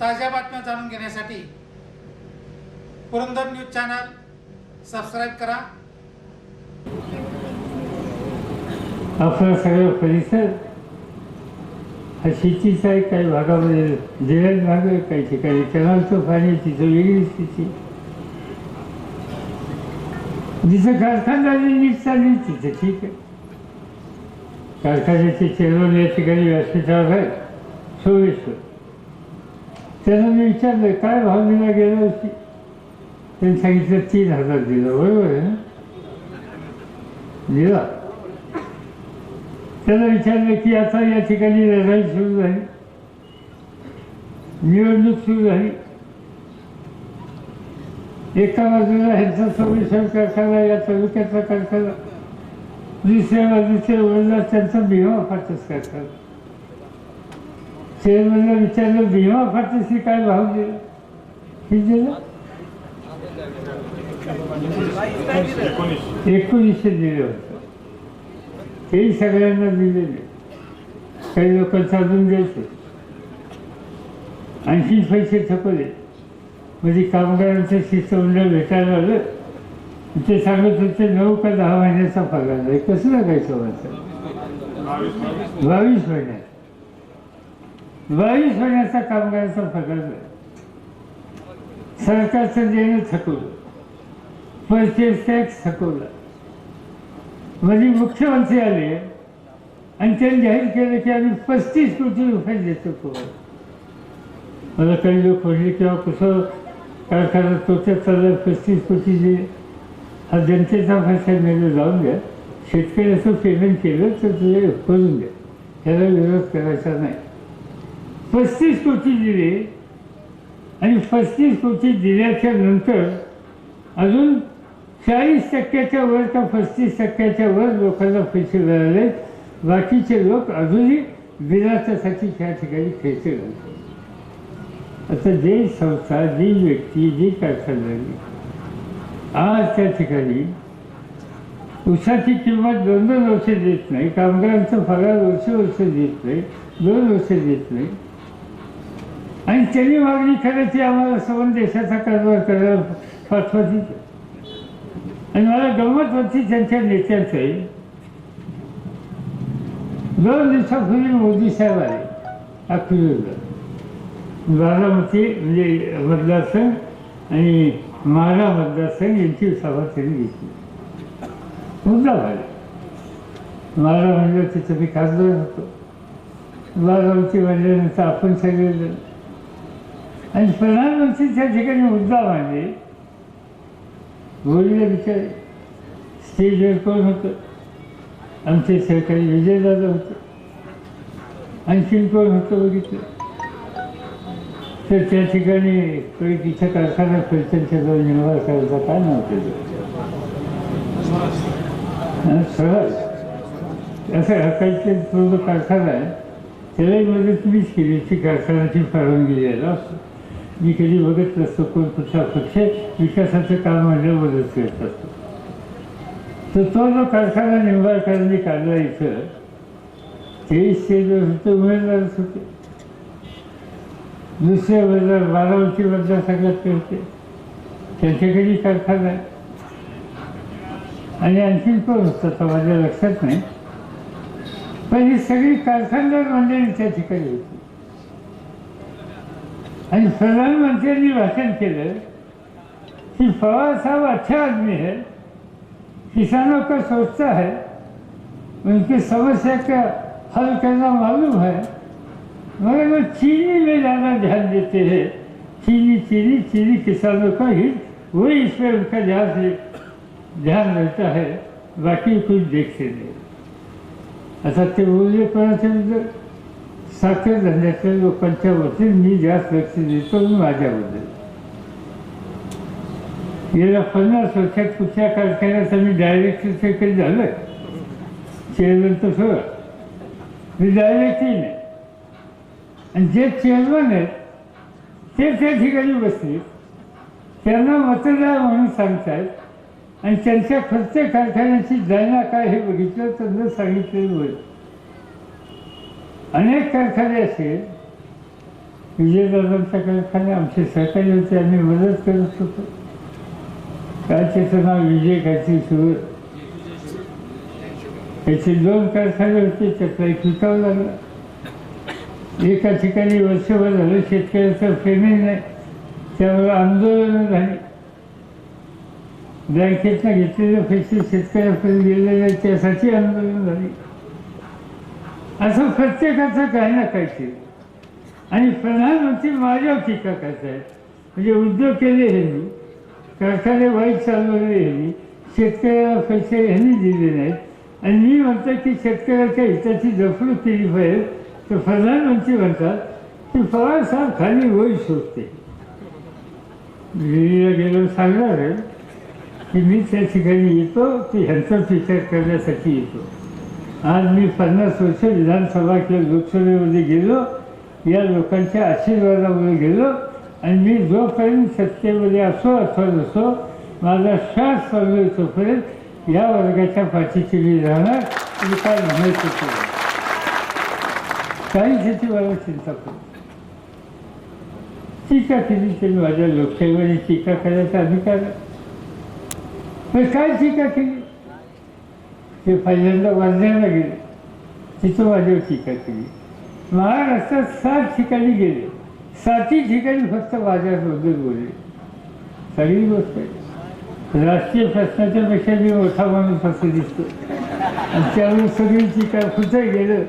ताज्या बातम्या जाणून घेण्यासाठी पुरंदर न्यूज चॅनल सबस्क्राईब करा. आपला सगळा परिसर हा शेतीचा आहे काही भागामध्ये जिल्ह्यात भाग आहे काही ठिकाणी. कॅनलचं पाणी तिथं वेगळी स्थिती जिथं कारखानदारी नीट चालली तिथं ठीक आहे. कारखान्याचे चेअरमन या ठिकाणी व्यासपीठावर आहे. सोयेश्वर त्यांना मी विचारलं काय भाव दिला गेल्या होती त्यांनी सांगितलं तीन हजार दिलं. बरोबर आहे ना? दिला. त्याला विचारलं की आता या ठिकाणी लढाई सुरू झाली. निवडणूक सुरू झाली. एका बाजूला ह्यांचा सोमेश्वर कारखाना या तालुक्याचा कारखाना. दुसऱ्या बाजूच्या वडिला त्यांचा भीमा फाटच कारखाना. चेअरमॅनला विचारलं भीमा फाटसनी काय भाव दिला किती दिला एकोणीसशे दिले होते. तेही सगळ्यांना दिलेले. काही लोकांचा अजून द्यायचे आणखी पैसे थकवले म्हणजे कामगारांचं शिष्टमंडळ भेटायला आलं. ते सांगत होते नऊ का दहा महिन्याचा पगार आहे. कसं लागायचं माझं बावीस महिन्यात बावीस महिन्याचा कामगाराचा पगार आहे सरकारचं देणं थकवलं. Purchase tax थकवला. म्हणजे मुख्यमंत्री आले आणि त्यांनी जाहीर केलं की आम्ही पस्तीस कोटी रुपये देतो तुम्हाला. मला काही लोक म्हणले किंवा कसं कारखाना तोट्यात चालला पस्तीस कोटी हा जनतेचा भाषा मेलं जाऊन द्या. शेतकऱ्याचं पेमेंट केलं तर ते करून द्या. त्याला विरोध करायचा नाही. पस्तीस कोटी दिले आणि पस्तीस कोटी दिल्याच्या नंतर अजून चाळीस टक्क्याच्या वर का पस्तीस टक्क्याच्या वर लोकांना पैसे मिळाले बाकीचे लोक अजूनही विलासासाठी त्या ठिकाणी खेळते घालतात. आता जे संस्था जी व्यक्ती जी कारखानदारी आज त्या ठिकाणी उसाची किंमत दोन दोन वर्ष देत नाही कामगारांचं पगार वर्ष वर्ष देत नाही दोन वर्ष देत नाही आणि त्यांनी मागणी करायची आम्हाला सवन देशाचा कारभार करायला पाठवायची आणि मला गंमत होती त्यांच्या नेत्यांचं. दोन दिवसापूर्वी मोदी साहेब आले अकलूजला बारामती म्हणजे मतदारसंघ आणि मारा मतदारसंघ यांची सभा त्यांनी घेतली. मुद्दा झाला मारा म्हणजे तिथं मी खासदार होतो. बारामती म्हणल्यानंतर आपण सगळे आणि प्रधानमंत्री त्या ठिकाणी मुद्दा मांडले बोलले विचार स्टेजवर कोण होतं? आमचे सहकारी विजयदादा होतं. आणखीन कोण होतं बघितलं? तर त्या ठिकाणी काही तिथं कारखाना फलटणच्या जवळ निवार करायचा काय नव्हते सहज असं हकायचे पूर्ण कारखाना आहे. त्यालाही मदत मीच केली. ती कारखान्याची परवानगी द्यायला. मी कधी बघत नसतो कोण कुठला पक्ष विकासाचं काम म्हणजे मदत करत असतो तर तो जो कारखाना निंबाळकरांनी काढला इथं तेवीस स्टेजवर होते उमेदवारच होते दुसऱ्या उमेदवार बारामती बदला सगळ्यात करते होते त्यांच्याकडे कारखाना आहे आणि आणखीन कोण होतं तर माझ्या लक्षात नाही पण ही सगळी कारखानदार मंडळी त्या ठिकाणी होती आणि प्रधानमंत्र्यांनी भाषण केलं कि पवार साहब अच्छा आदमी है किसानों का सोचता है उनकी समस्या का हल करना मालूम है मगर वो चीनी में ज़्यादा ध्यान देते हैं चीनी चीनी चीनी किसानों का हित वही इस पर उनका ध्यान से ध्यान रहता है बाकी कुछ देखते नहीं आता ते बोलले कोणाच्या साखर धंद्यातल्या लोकांच्या वतीने मी जास्त लक्ष देतो मी माझ्याबद्दल गेल्या पन्नास वर्षात कुठल्या कारखान्यात मी डायरेक्टर सेक्रेटरी झालं चेअरमन तर सगळं. मी डायरेक्टही नाही आणि जे चेअरमन आहेत ते त्या ठिकाणी बसले. त्यांना मतदार म्हणून सांगतायत. आणि त्यांच्या प्रत्येक कारखान्याची जायना काय हे बघितलं तर न सांगितलेलं बरं अनेक कारखाने असे. विजयदादांच्या कारखाने आमचे सहकारी होते आम्ही मदत करत होतो. काय त्याचं नाव विजय काहीतरी सुरू. त्याचे दोन कारखाने होते त्यातला एक विकावं लागला एका ठिकाणी वर्षभर झालं शेतकऱ्याचं पेमेंट नाही. त्यामुळे आंदोलनं झाली. बँकेतनं घेतलेले पैसे शेतकऱ्यापर्यंत गेलेले नाही त्यासाठी आंदोलन झाली. असं प्रत्येकाचं काही ना काहीतरी आणि प्रधानमंत्री माझ्यावर टीका करतायत म्हणजे उद्योग केले ह्यांनी कारखाने वाईट चालवले ह्यांनी शेतकऱ्याला पैसे ह्यांनी दिले नाहीत. आणि मी म्हणतो की शेतकऱ्याच्या हिताची जपणूक केली पाहिजे. तर प्रधानमंत्री म्हणतात की पवारसाहेब खाली वय शोधते. दिल्लीला गेलो सांगणार आहे की मी त्या ठिकाणी येतो की ह्यांचाच विचार करण्यासाठी येतो. आज मी पन्नास वर्ष विधानसभा किंवा लोकसभेमध्ये गेलो. या लोकांच्या आशीर्वादामुळे गेलो. आणि मी जोपर्यंत सत्तेमध्ये असो अथवा नसो माझा श्वास चालू तोपर्यंत या वर्गाच्या पाठीची मी राहणार. आणि काय म्हणायचं ते काही शेती मला चिंता करू टीका केली तरी माझ्या लोकशाहीमध्ये टीका करायचा अधिकार आहे. काय टीका केली? ते पहिल्यांदा वर्ध्याला गेले. तिथं माझ्यावर टीका केली महाराष्ट्रात सात ठिकाणी गेले. सातही ठिकाणी फक्त माझ्याबद्दल बोलले. सगळी गोष्ट आहे. राष्ट्रीय प्रश्नाच्या पेक्षा मी मोठा माणूस असं दिसतो. आणि त्यावेळी सगळी टीका कुठं गेलं?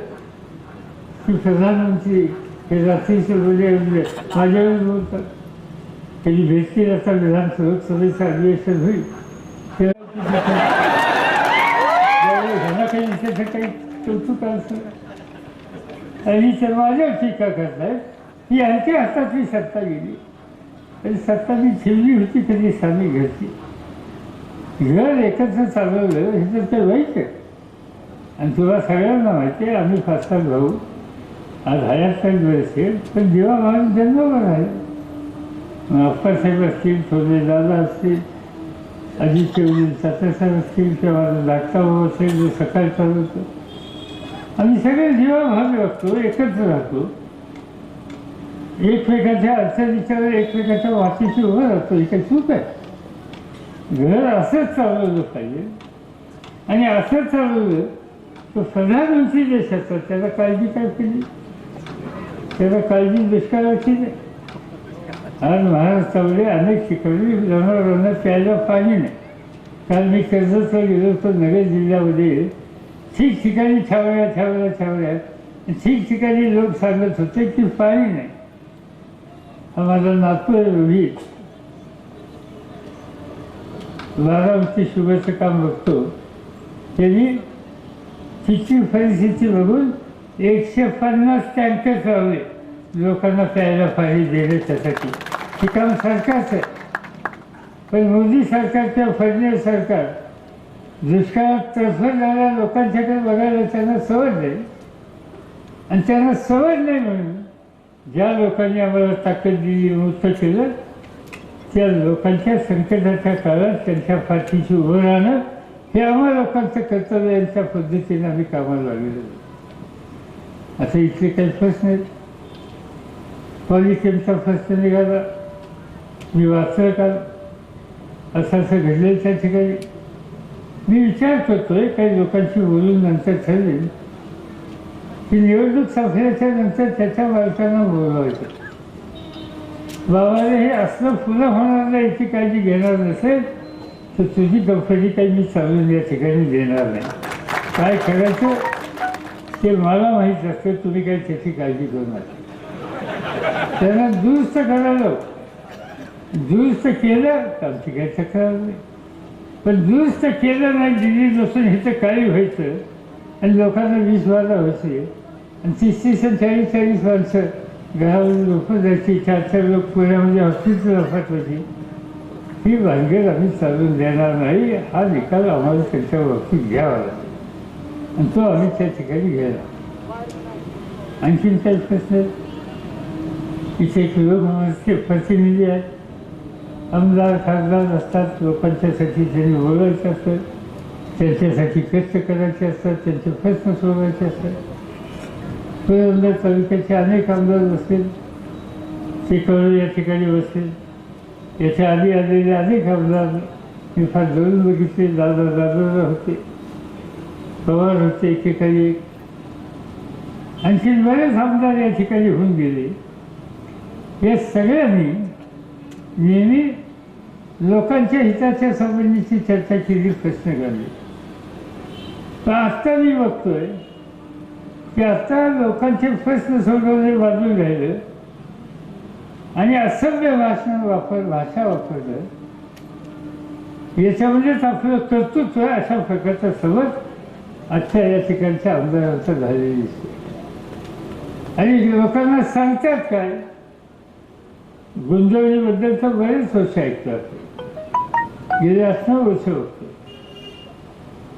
की प्रधानमंत्री हे रात्रीचे बोलले म्हणजे माझ्यावर बोलतात. त्यांनी भेटतील आता विधानसभेत लोकसभेचं अधिवेशन होईल तेव्हा ती टीका त्यावेळी ह्यांना काही विशेष काही कौतुक असं आणि माझ्यावर टीका करतायत ही यांच्या हातातली सत्ता गेली. आणि सत्ता मी ठेवली होती कधी सामी घरची घर एकत्र चालवलं हे तर ते वाईट आहे. आणि तुला सगळ्यांना माहिती आहे आम्ही पाच सात भाऊ. आज हयात काही असेल पण जेव्हा माझा जन्मभर आहे. मग अप्पासाहेब असतील थोडे दादा असतील अजितचे वडील सातासाहेब असतील किंवा माझा धाकटा भाऊ असेल जो सकाळी चालवतो. आम्ही सगळे जीवाभावी असतो एकत्र राहतो. एकमेकाच्या अडचणीच्या एकमेकाच्या वाटेशी उभं राहतो. हे काही चूक आहे. घर असंच चालवलं पाहिजे. आणि असंच चालवलं तर प्रधानमंत्री देशाचा त्याला काळजी काय केली? त्याला काळजी दुष्काळाची नाही. आज महाराष्ट्रामध्ये अनेक ठिकाणी जनावरांना प्यायला पाणी नाही. काल मी कर्जतला गेलो तर नगर जिल्ह्यामध्ये. ठिकठिकाणी छावण्या छावण्या छावण्या ठिकठिकाणी लोक सांगत होते की पाणी नाही. हा माझा नातू आहे रोहित बारामती शुभेचं काम बघतो. त्यांनी तिची परिस्थिती बघून एकशे पन्नास टँकर लावले. लोकांना प्यायला पाणी देण्याच्यासाठी हे काम सरकारचं आहे. पण मोदी सरकारच्या किंवा फडणवीस सरकार दुष्काळात झालेल्या लोकांच्याकडे बघायला त्यांना सवड नाही. आणि त्यांना सवड नाही म्हणून ज्या लोकांनी आम्हाला ताकद दिली मुक्त केलं त्या लोकांच्या संकटाच्या काळात त्यांच्या पाठीशी उभं राहणं हे आम्हा लोकांचं कर्तव्य यांच्या पद्धतीने आम्ही कामाला लागलेलो असं आता इथले काही प्रश्न आहेत. पॉलिकेमचा प्रश्न निघाला. मी वाचलं का असं असं घडलेलं त्या ठिकाणी. मी विचार करतोय काही लोकांशी बोलून नंतर ठरवेल की निवडणूक संपल्याच्या नंतर त्याच्या बालकांना बोलवायचं बाबाने हे असलं पुन्हा होणार नाही याची काळजी घेणार नसेल तर तुझी कंपनी काही मी चालून या ठिकाणी देणार नाही काय करायचं ते मला माहीत असतं तुम्ही काही त्याची काळजी करू नका त्यांना दुरुस्त करायला दुरुस्त केलं तर आमची काही तक्रार नाही पण दुरुस्त केलं नाही दिल्ली हे ह्याचं काही व्हायचं. आणि लोकांना वीस वाजा व्हायचे आणि तीस तीस आणि चाळीस चाळीस माणसं. घरामध्ये लोक जायची चार चार लोक पुण्यामध्ये हॉस्पिटल होती ही भानगड आम्ही चालून देणार नाही. हा निकाल आम्हाला त्यांच्या बाबतीत घ्यावा लागेल. आणि तो आम्ही त्या ठिकाणी घ्यायला आणखीन काही प्रश्न? इथे एक प्रतिनिधी आहेत. आमदार खासदार असतात लोकांच्यासाठी त्यांनी बोलायचं असतं त्यांच्यासाठी कष्ट करायचे असतात त्यांचे प्रश्न सोडवायचे असतात. पुरंदर तालुक्याचे अनेक आमदार असतील ते कळू या ठिकाणी बसतील. याच्या आधी आलेले अनेक आमदार मी फार जवळून बघितले दादा दादा होते पवार होते एकेकाळी. एक आणखी बरेच आमदार या ठिकाणी होऊन गेले. या सगळ्यांनी नेहमी लोकांच्या हिताच्या संबंधीची चर्चा केली प्रश्न काढले. तर आत्ता मी बघतोय की आत्ता लोकांचे प्रश्न सोडवले बाजून राहिलं आणि असभ्य भाषण वापर भाषा वापरलं. याच्यामध्येच आपलं कर्तृत्व आहे अशा प्रकारचा समज आजच्या या ठिकाणच्या आमदारांचा झालेली दिसतो. आणि लोकांना सांगतात काय? गुंजवणीबद्दल तर बरेच वर्ष ऐकतात. गेले असणं वर्ष होतं.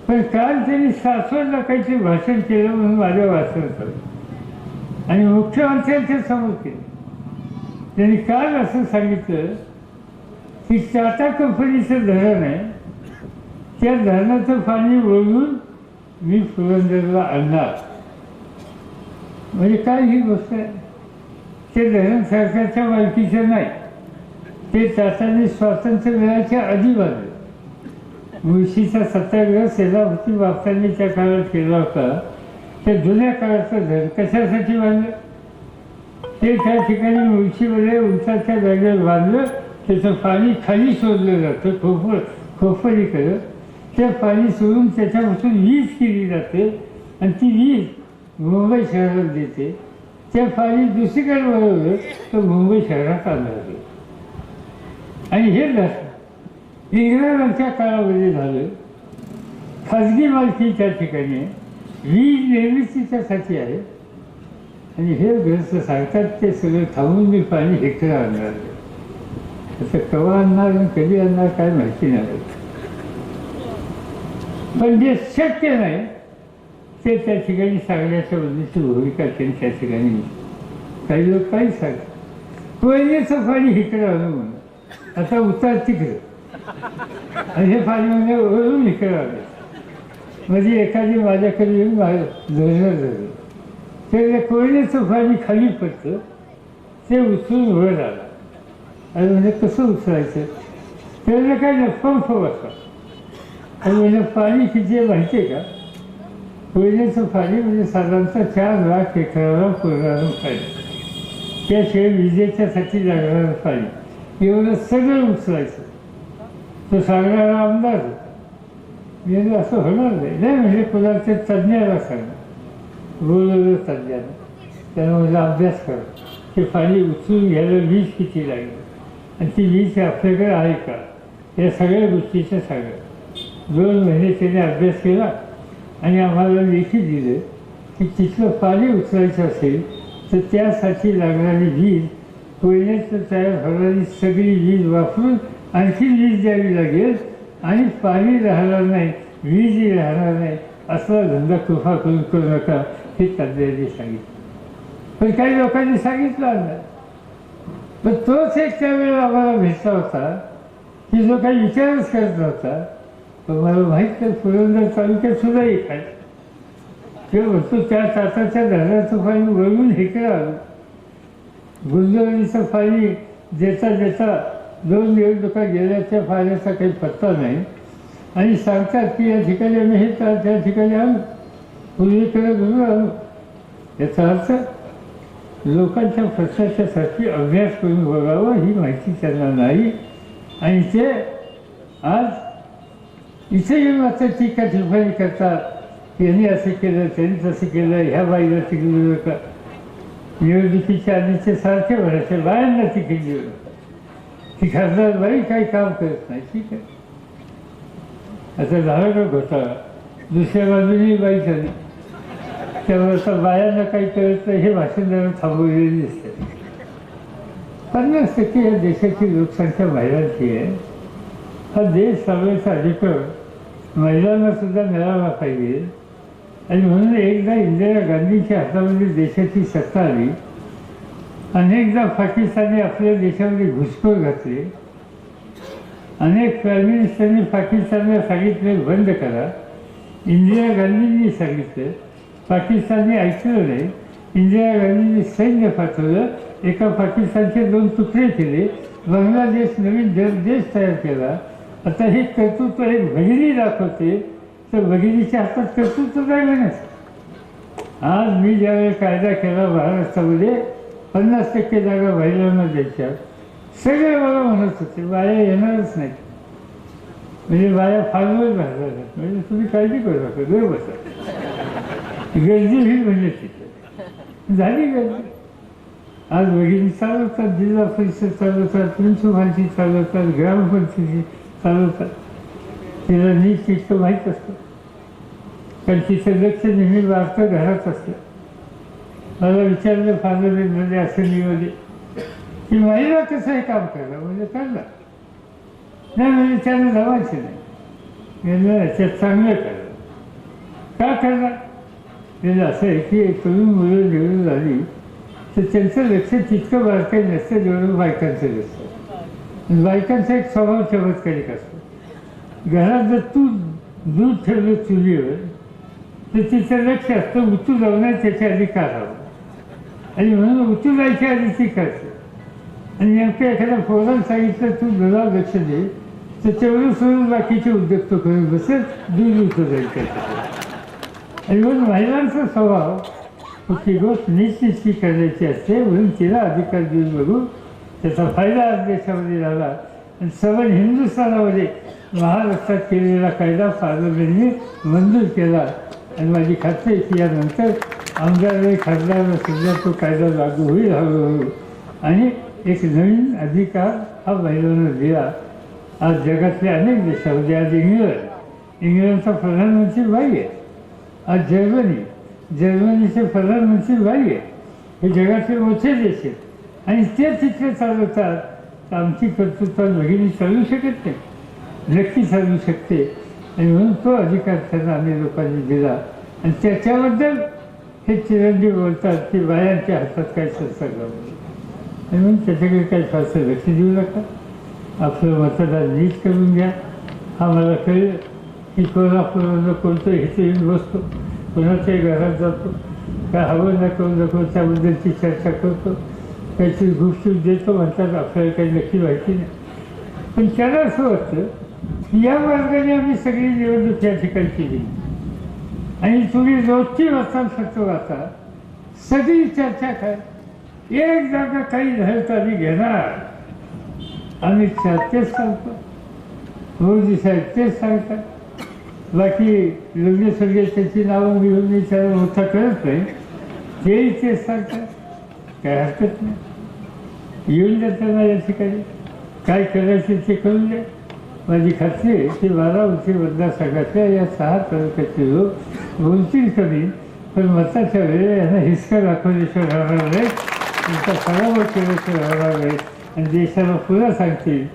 पण काल त्यांनी सासवड लोकांचे भाषण केलं म्हणून माझ्या वाचनात आलं आणि मुख्यमंत्र्यांच्या समोर केलं. त्यांनी काल असं सांगितलं की टाटा कंपनीचं धरण आहे. त्या धरणाचं पाणी वळून मी पुरंदरला आणणार. म्हणजे काय ही गोष्ट आहे? ते धरण सरकारच्या मालकीचं नाही. ते टाटाने स्वातंत्र्य मिळायच्या आधी बाजू मुळशीचा सत्याग्रह सेनापती बापसांनी त्या काळात केला होता. त्या जुन्या काळाचं धरण कशासाठी बांधलं? ते त्या ठिकाणी मुळशीमध्ये उंचाच्या जागेवर बांधलं. त्याचं पाणी खाली सोडलं जातं खोपर खोपरीकडं ते पाणी सोडून त्याच्यापासून वीज केली जाते आणि ती वीज मुंबई शहरात देते. त्या पाणी दुसरीकडे वळवलं तर मुंबई शहरात आणलं आणि हे धरण इंग्रजांच्या काळामध्ये झालं. खाजगी मालकी त्या ठिकाणी आहे. वीज निर्मितीच्यासाठी आहे. आणि हे ग्रस्त सांगतात ते सगळं थांबून मी पाणी हेक्टर आणणार असं तसं केव्हा आणणार आणि कधी आणणार काय माहिती नाही. पण जे शक्य नाही ते त्या ठिकाणी सांगण्याच्या बद्दलची भूमिका त्यांनी त्या ठिकाणी. काही लोक काही सांगतात पहिलेचं पाणी इकडं आलं म्हणून. आता उतार तिकडं. आणि हे पाणी म्हणजे वरून इकडं आलं. म्हणजे एखादी माझ्याकडे येऊन धरणं झालं. ते कोयनेचं पाणी खाली पडतं. ते उचलून वर आलं. आणि म्हणजे कसं उचलायचं? त्याला काय पंप बसा आणि म्हणजे पाणी किती माहिती आहे का? कोयनेचं पाणी म्हणजे साधारणतः चार लाख एकराला पुरणारं पाणी. त्याशिवाय विजेच्यासाठी लागणारं पाणी. एवढं सगळं उचलायचं. तो सांगणारा आमदार होता. असं होणार नाही नाही म्हणजे कुणाचे तज्ज्ञाला सांगा. बोलवलं तज्ज्ञानं. त्यानं म्हणजे अभ्यास करा. ते पाणी उचलून घ्यायला वीज किती लागेल? आणि ती वीज आपल्याकडे आहे का? या सगळ्या गोष्टीचं सांगा. दोन महिने त्याने अभ्यास केला. आणि आम्हाला लेखी दिलं की तिथलं पाणी उचलायचं असेल तर त्यासाठी लागणारी वीज कोयन्याचं तयार होणारी सगळी वीज वापरून आणखी वीज द्यावी लागेल आणि पाणी राहणार नाही वीजही राहणार नाही असला धंदा कृपा करून करू नका हे तज्ज्ञांनी सांगितलं. पण काही लोकांनी सांगितलं नाही. पण तोच एक त्यावेळेला आम्हाला भेटला होता की जो काही विचारच करत नव्हता मला माहीत नाही पुरंदर तालुक्यात सुद्धा एक आहे. ते म्हणतो त्या तासाच्या धरणाचं पाणी वळून हे करावं गुंजवणीचं पाणी देता देता दोन निवडणुका गेल्याच्या पाण्याचा काही पत्ता नाही. आणि सांगतात की या ठिकाणी आम्ही हे त्या त्या ठिकाणी आणू पूर्वीकडे घेऊन आणू याचा अर्थ लोकांच्या प्रश्नाच्यासाठी अभ्यास करून बघावं ही माहिती त्यांना नाही. आणि ते आज इथे येऊन आता टीका टिप्पणी करतात यांनी असं केलं त्यांनी तसं केलं ह्या बाईला तिकडे का निवडणुकीच्या आधीचे सारखे भरायचे बायांना तिकीट देऊ ती खासदार बाई काही काम करत नाही ठीक आहे. आता झालं का घोटाळा दुसऱ्या बाजूने बाई झाली. त्यामुळे आता बायांना काही कळत नाही हे भाषण थांबवलेले दिसते. पन्नास टक्के या देशाची लोकसंख्या महिलांची आहे. हा देश चालवायचा अधिकार महिलांना सुद्धा मिळाला पाहिजे आणि म्हणून एकदा इंदिरा गांधींच्या हातामध्ये देशाची सत्ता आली अनेकदा पाकिस्तानी आपल्या देशामध्ये घुसखोर घातले अनेक प्राईम मिनिस्टरनी पाकिस्तानला सांगितले बंद करा इंदिरा गांधींनी सांगितलं पाकिस्तानने ऐकलं नाही इंदिरा गांधींनी सैन्य पाठवलं एका पाकिस्तानचे दोन तुकडे केले बांगलादेश नवीन जग देश तयार केला आता हे कर्तृत्व एक भगिनी दाखवते तर भगिनीच्या हातात कर्तृत्व काय म्हणायचं आज मी ज्यावेळेस कायदा केला महाराष्ट्रामध्ये पन्नास टक्के जागा महिलांना द्यायच्या. सगळे मला म्हणत होते बाया येणारच नाही. म्हणजे बाया फारवर राहतात. म्हणजे तुम्ही काळजी करू नका घर बसा. गर्दी होईल म्हणजे तिथे. झाली गर्दी. आज भगिनी चालवतात जिल्हा परिषद चालवतात प्रिन्सिपालची चालवतात ग्रामपंचायती. चालवतात तिला नीट तितकं माहीत असतं. कारण तिचं लक्ष नेहमी वार्ता घरात असतं. मला विचारलं फादर म्हणजे असं असेंब्लीमध्ये म्हणजे की महिला कसं हे काम करा म्हणजे करला नाही म्हणजे त्याला जमायचं नाही. म्हणजे याच्यात चांगलं करा का करणार? म्हणजे असं आहे की तुम्ही मुलं निवडून झाली तर त्यांचं लक्ष तितकं बारकाई नसतं जेवढं बायकांचं नसतं बायकांचा एक स्वभाव चमत्कारिक असतो. घरात जर तू दूध ठेवलं चुलीवर तर तिचं लक्ष असतं उतू जाऊन त्याच्या आधी काढावं. आणि म्हणून उतू जायच्या आधी ती करते आणि नेमकं एखाद्या पोरानं सांगितलं तू दुधावर लक्ष दे. तर तेवढं सोडून बाकीचे उद्योग तो करून बसत दूध उतू जाईल त्याच्याकडे. आणि म्हणून महिलांचा स्वभाव ती गोष्ट निश्चित करायची असते म्हणून तिला अधिकार देऊन बघून त्याचा फायदा आज देशामध्ये झाला. आणि सबल हिंदुस्थानामध्ये महाराष्ट्रात केलेला कायदा पार्लमेंटने मंजूर केला. आणि माझी खात्री की यानंतर आमदार खासदार सुद्धा तो कायदा लागू होईल हळूहळू. आणि एक नवीन अधिकार हा महिलांना दिला. आज जगातल्या अनेक देशामध्ये आज इंग्लंड. इंग्लंडचा प्रधानमंत्री बाई आहे. आज जर्मनी. जर्मनीचे प्रधानमंत्री बाई आहे. हे जगाचे मोठे देश आहेत. आणि ते तिथे चालवतात तर आमची कर्तृत्व भगिनी चालू शकत नाही. नक्की चालू शकते. आणि म्हणून तो अधिकार त्यांना आम्ही लोकांनी दिला. आणि त्याच्याबद्दल हे चिरंजीव बोलतात की बायांच्या हातात काय संस्कार आणि म्हणून त्याच्याकडे काही फारसं लक्ष देऊ नका. आपलं मतदान नीट करून घ्या. हा मला कळलं की कोल्हापूरला कोणतं इथे येऊन बसतो. कोणाच्याही घरात जातो. काय हवं नको नको त्याबद्दलची चर्चा करतो. काहीतरी गुपचूप देतो म्हणतात आपल्याला काही नक्की माहिती नाही. पण त्याला असं वाटतं की या मार्गाने आम्ही सगळी निवडणूक या ठिकाणी केली. आणि तुम्ही रोजची वर्तमानपत्र वाचा. सगळी चर्चा काय एक जागा काही झालं तर आम्ही घेणार. आम्ही शहा तेच सांगतो. मोदी साहेब तेच सांगतात. बाकी लग्न सगळे त्याची नावं घेऊन विचार होता मोठा करत नाही. तेही तेच सांगतात. काय हरकत नाही. येऊन द्या त्यांना या ठिकाणी काय करायचे ते करून द्या माझी खात्री आहे की बारामती मतदारसंघातल्या या सहा तालुक्याचे लोक बोलतील कमी पण मताच्या वेळेला यांना हिसका दाखवल्याशिवाय राहणार नाही त्यांचा पराभव केल्याशिवाय राहणार नाही आणि देशाला पुन्हा सांगतील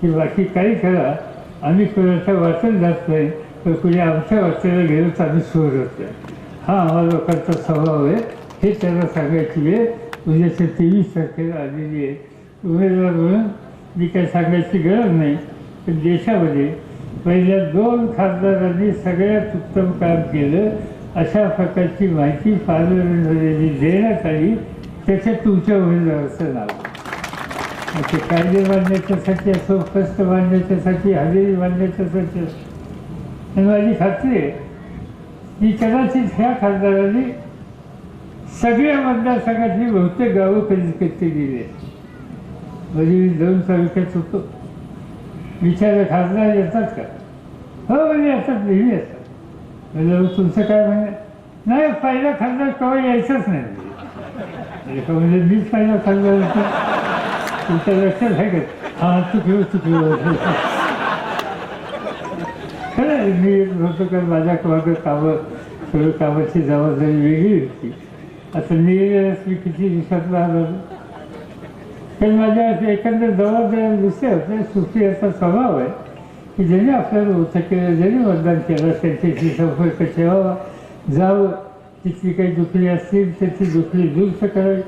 की बाकी काही करा. आम्ही कुणाच्या वाचन जात नाही तर कुणी आमच्या वाचायला गेलो तर आम्ही सोडत नाही. हा आम्हा लोकांचा स्वभाव आहे. हे त्यांना सांगायची वेळ उद्याच्या तेवीस तारखेला आलेली आहे. उमेदवार म्हणून मी काय सांगायची गरज नाही. पण देशामध्ये पहिल्या दोन खासदारांनी सगळ्यात उत्तम काम केलं अशा प्रकारची माहिती पार्लमेंटमध्ये जी देण्यात आली त्याच्यात तुमच्या उमेदवाराचं नाव. ते कायदे बांधण्याच्यासाठी असो कष्ट बांधण्याच्यासाठी हजेरी बांधण्याच्यासाठी असो. आणि माझी खात्री आहे की कदाचित ह्या खासदारांनी सगळ्या मतदारसंघातली बहुतेक गावं कधी कधी गेली म्हणजे मी दोन तालुक्यात होतो. विचारलं खासदार येतात का? हो म्हणजे येतात नेहमी येतात. म्हणजे तुमचं काय म्हणणं नाही पहिला खासदार केव्हा यायचंच नाही. म्हणजे मीच पहिला खासदार होतो? तुमच्या लक्षात आहे का? हा चुकलो चुकलो हो. खरं आहे, मी होतो कारण माझ्या मागं कामं सगळं कामाची जबाबदारी वेगळी होती. आता मी मी किती दिवसात आलो. पण माझ्या एकंदर जबाबदाऱ्या दुसऱ्या होते सुखी याचा स्वभाव आहे की ज्याने आपल्याला होतं केलं ज्याने मतदान केलं त्यांच्याशी संपर्क ठेवावा जावं. तिथली काही दुखली असतील त्याची दुखली दुरुस्त करावी.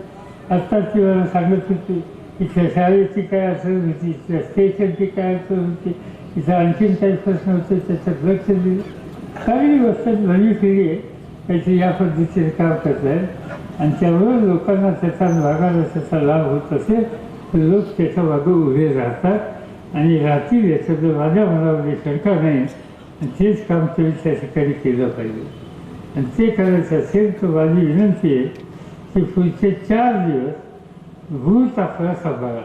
आत्ताच ती मला सांगत होती इथल्या शाळेची काय अडचण होती इथल्या स्टेशनची काय अडचण होती इथं आणखीन काही प्रश्न होते त्याच्यात लक्ष दिलं. चांगली गोष्ट नवी पिढी आहे. काहीतरी या पद्धतीने काम करत. आहे आणि त्यामुळे लोकांना त्याचा भागाला त्याचा लाभ होत असेल तर लोक त्याच्यामागे उभे राहतात. आणि राहतील याच्यात माझ्या मनामध्ये शंका नाही आणि तेच काम तुम्ही त्या ठिकाणी केलं पाहिजे. आणि ते करायचं असेल तर माझी विनंती आहे की पुढचे चार दिवस भूत आपला सांभाळा.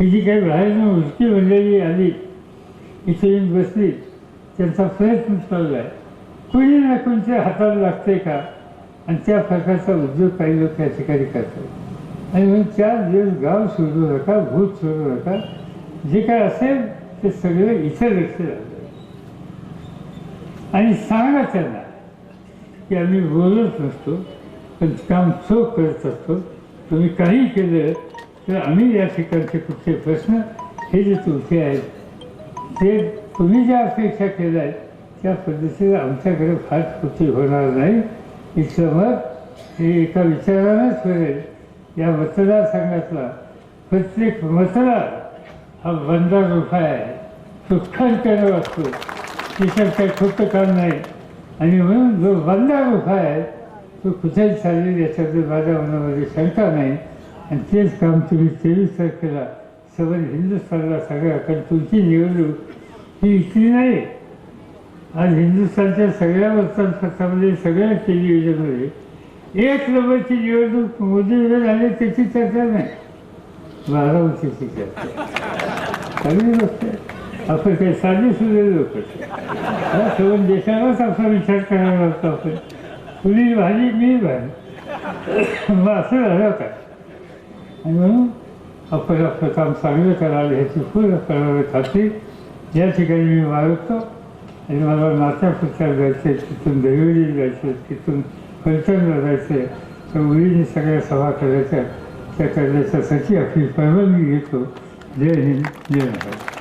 ही जी काही बाहेरनं उलटी मंडळी आली इथे येऊन बसली त्यांचा प्रयत्न चालला आहे कुणी ना कोणत्या हाताला लागते का? आणि त्या प्रकारचा उद्योग काही लोक या ठिकाणी करतात. आणि म्हणून चार दिवस गाव सोडू नका भूत सोडू नका. जे काय असेल ते सगळे इतर लक्ष लागलं. आणि सांगा त्यांना की आम्ही बोलत नसतो पण काम चोख करत असतो. तुम्ही काही केलं तर आम्ही या ठिकाणचे कुठचे प्रश्न हे जे तुमचे आहेत ते तुम्ही ज्या अपेक्षा केल्या आहेत त्या पद्धतीने आमच्याकडे फार कृती होणार नाही. इथलं मत हे एका विचारानंच मिळेल या मतदारसंघातला प्रत्येक मतदार हा बंदार रुपा आहे. सुखांकडे वाचतो. तिच्यात काही खोटं काम नाही. आणि म्हणून जो बंदार उभा आहे तो कुठेही चालेल याच्याबद्दल माझ्या मनामध्ये शंका नाही. आणि तेच काम तुम्ही तेवीस तारखेला सगळं हिंदुस्थानला सगळ्या कारण तुमची निवडणूक ही इथली नाही. आज हिंदुस्थानच्या सगळ्या वृत्तपत्रामध्ये सगळ्या टेलिव्हिजनमध्ये एक नंबरची निवडणूक मोदी झाली त्याची चर्चा नाही. बारामतीची चर्चा. चांगली गोष्ट आहे. आपण काही साधे सुद्धा लोक सगळं देशालाच आपला विचार करायला लागतो आपण. पुढील भाजी मी भाजी मग असं झालं होतं आणि म्हणून आपण आपलं काम चांगलं करावं ह्याची पूर्ण करावी खात्री. या ठिकाणी मी बाळगतो आणि मला नात्यापुरत्या पुत्र जायचे तिथून दहिवडी जायचे तिथून फलटणला जायचे तर मुलीने सगळ्या सभा करायच्या त्या करण्याच्यासाठी आपली परवानगी घेतो जय हिंद जय महाराज